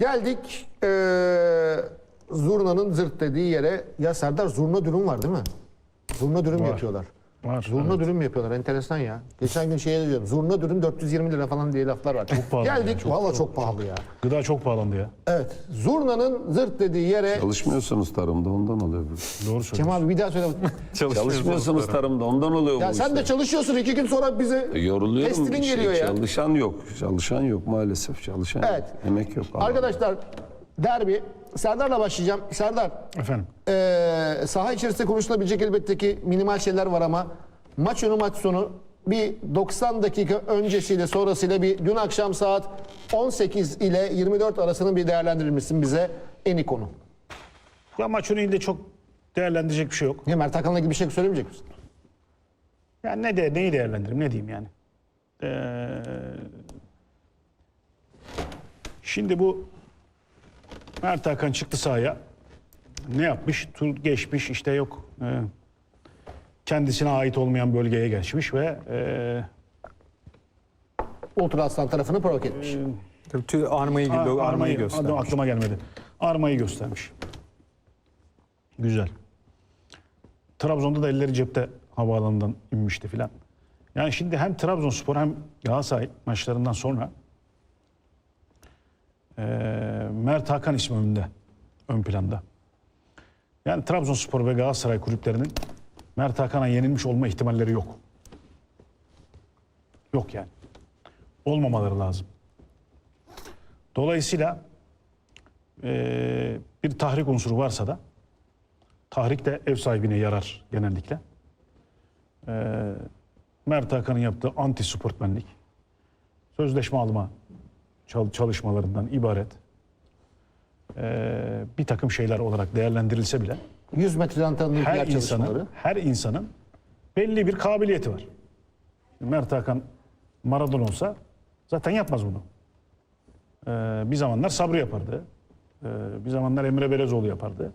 Geldik eee zurnanın zırt dediği yere. Ya Serdar zurna dürüm var değil mi? Zurna dürüm yapıyorlar. Var, Zurna dürüm yapıyorlar. Enteresan ya. Geçen gün şeye diyorum. Zurna dürüm 420 lira falan diye laflar var. Çok pahalı Geldik. ya, çok Valla çok pahalı ya. Gıda çok pahalandı ya. Evet. Zurnanın zırt dediği yere. Çalışmıyorsunuz tarımda ondan oluyor. bu. Doğru söylüyorsun. Kemal abi bir daha söyle. Çalışmıyorsunuz tarımda ondan oluyor ya bu sen işler. de çalışıyorsun. iki gün sonra bize E, Yoruluyorum. Pestilin İşte geliyor ya. Çalışan yok. Çalışan yok maalesef. Çalışan Evet. yok. Emek yok. Arkadaşlar derbi. Serdar'la başlayacağım. Serdar Efendim. Ee, saha içerisinde konuşulabilecek elbette ki minimal şeyler var ama maç önü maç sonu bir 90 dakika öncesiyle sonrasıyla bir dün akşam saat 18 ile 24 arasını bir değerlendirir misin bize en iyi konu? Ya maç önünde çok değerlendirecek bir şey yok. Ya Mert Hakan'la ilgili bir şey söylemeyecek misin? Yani ne de neyi değerlendireyim ne diyeyim yani. Ee, şimdi bu Mert Hakan çıktı sahaya. Ne yapmış? Tur geçmiş işte yok. e, kendisine ait olmayan bölgeye geçmiş ve e, Ultra Aslan tarafını provoke etmiş. Tabii tüy armayı, Aa, armayı, armayı adı göstermiş. aklıma gelmedi. Armayı göstermiş. Güzel. Trabzon'da da elleri cepte havaalanından inmişti filan. Yani şimdi hem Trabzonspor hem Galatasaray maçlarından sonra eee Mert Hakan ismi önünde, ön planda. Yani Trabzonspor ve Galatasaray kulüplerinin Mert Hakan'a yenilmiş olma ihtimalleri yok. Yok yani. Olmamaları lazım. Dolayısıyla eee, bir tahrik unsuru varsa da tahrik de ev sahibine yarar genellikle. Eee Mert Hakan'ın yaptığı anti sportmenlik sözleşme alma çalışmalarından ibaret eee, bir takım şeyler olarak değerlendirilse bile 100 metreden tanıdığı her çalışmaları. insanın her insanın belli bir kabiliyeti var. Mert Hakan Maradona olsa zaten yapmaz bunu. Ee, bir zamanlar Sabri yapardı. Ee, bir zamanlar Emre Belezoğlu yapardı.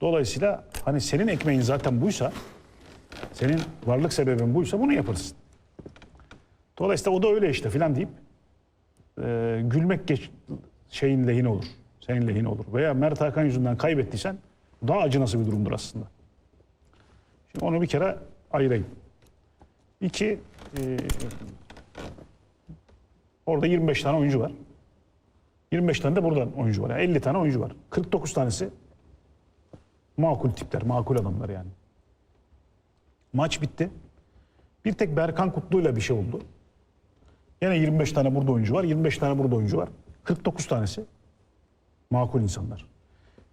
Dolayısıyla hani senin ekmeğin zaten buysa, senin varlık sebebin buysa bunu yaparsın. Dolayısıyla o da öyle işte filan deyip e, gülmek geç, şeyin lehine olur. Senin lehine olur. Veya Mert Hakan yüzünden kaybettiysen daha acınası bir durumdur aslında. Şimdi onu bir kere ayırayım. İki, e, orada 25 tane oyuncu var. 25 tane de buradan oyuncu var. Yani 50 tane oyuncu var. 49 tanesi makul tipler, makul adamlar yani. Maç bitti. Bir tek Berkan Kutlu'yla bir şey oldu. Yine 25 tane burada oyuncu var, 25 tane burada oyuncu var. 49 tanesi makul insanlar.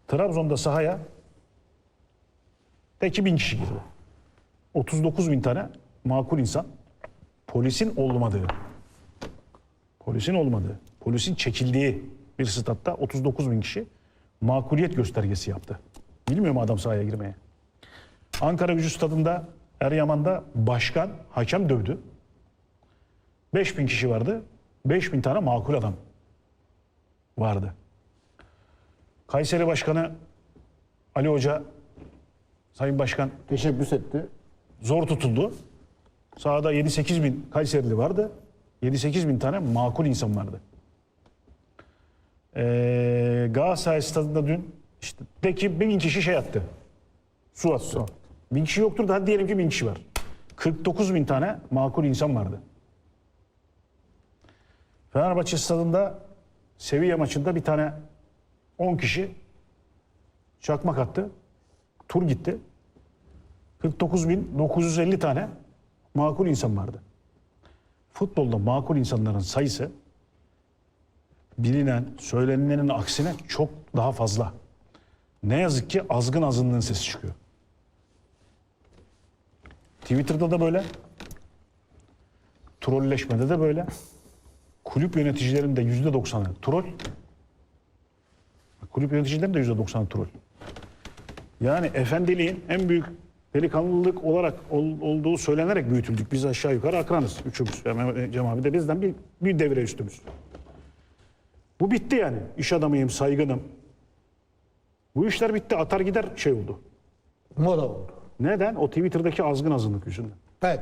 Trabzon'da sahaya de 2000 kişi girdi. 39 bin tane makul insan polisin olmadığı, polisin olmadığı, polisin çekildiği bir statta 39 bin kişi makuliyet göstergesi yaptı. Bilmiyor mu adam sahaya girmeye? Ankara Gücü Stadı'nda Eryaman'da başkan hakem dövdü. 5 bin kişi vardı. 5 bin tane makul adam vardı. Kayseri Başkanı Ali Hoca, Sayın Başkan Teşebbüs etti. zor tutuldu. Sahada 7-8 bin Kayserili vardı. 7-8 bin tane makul insan vardı. Ee, Galatasaray stadında dün işte de ki bin kişi şey attı. Su attı. Bin kişi yoktur da hadi diyelim ki bin kişi var. 49 bin tane makul insan vardı. Fenerbahçe stadında Sevilla maçında bir tane 10 kişi çakmak attı. Tur gitti. 49.950 tane makul insan vardı. Futbolda makul insanların sayısı bilinen, söylenenin aksine çok daha fazla. Ne yazık ki azgın azınlığın sesi çıkıyor. Twitter'da da böyle. Trolleşmede de böyle. Kulüp yöneticilerinin de yüzde doksanı troll. Kulüp yöneticilerinin de yüzde doksanı troll. Yani efendiliğin en büyük delikanlılık olarak ol- olduğu söylenerek büyütüldük. Biz aşağı yukarı akranız üçümüz. Yani Cem abi de bizden bir, bir devre üstümüz. Bu bitti yani. İş adamıyım, saygınım. Bu işler bitti. Atar gider şey oldu. Moda oldu. Neden? O Twitter'daki azgın azınlık yüzünden.